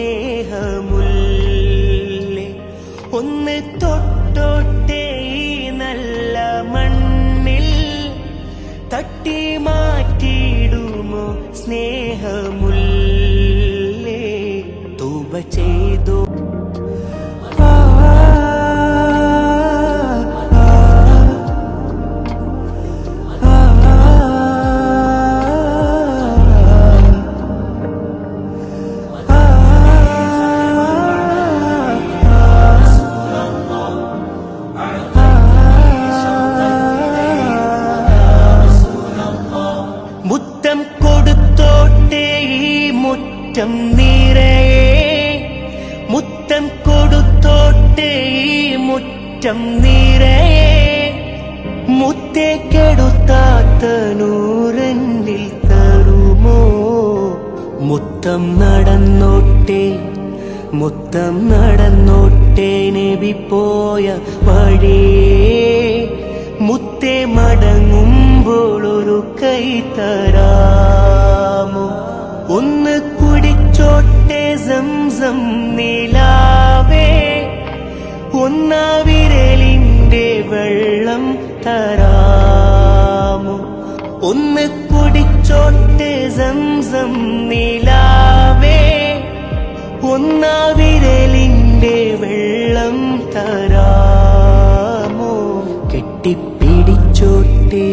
സ്നേഹമുല്ലേ ഒന്ന് തൊട്ടോട്ടെ ഈ നല്ല മണ്ണിൽ തട്ടി മാറ്റിയിടുമോ സ്നേഹമുല്ലേ തൂപ ചെയ്തോ മുറ്റം നീരേ മുത്തം കൊടുത്തോട്ടേ മുറ്റം നീരേ മുത്തേ കെടുത്താത്ത നൂറന്നിൽ തരുമോ? മുത്തം നടന്നോട്ടേ മുത്തം നടന്നോട്ടേ നെവി പോയ വഴിയേ. മുത്തേ മടങ്ങുമ്പോൾ ഒരു കൈ തരാമോ സംസം നിലാവേ. ഒന്നാ വിരലിന്റെ വെള്ളം തരാമോ? ഒന്ന് കുടിച്ചോട്ട് സംസം നിലാവേ. ഒന്നാ വിരലിന്റെ വെള്ളം തരാമോ? കെട്ടിപ്പിടിച്ചോട്ടെ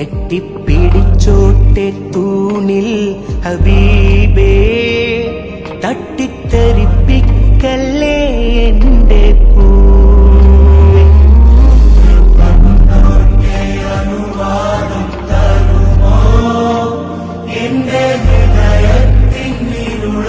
കെട്ടിപ്പിടിച്ചോട്ടെ തൂണിൽ ഹബീബേ.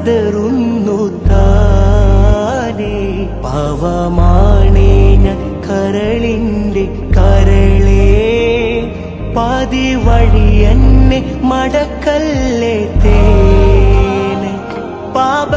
പതറുന്നു താനേ പാവമാണേ ഞാൻ കരളേ പാതി മടക്കല്ലേ തേനെ പാപ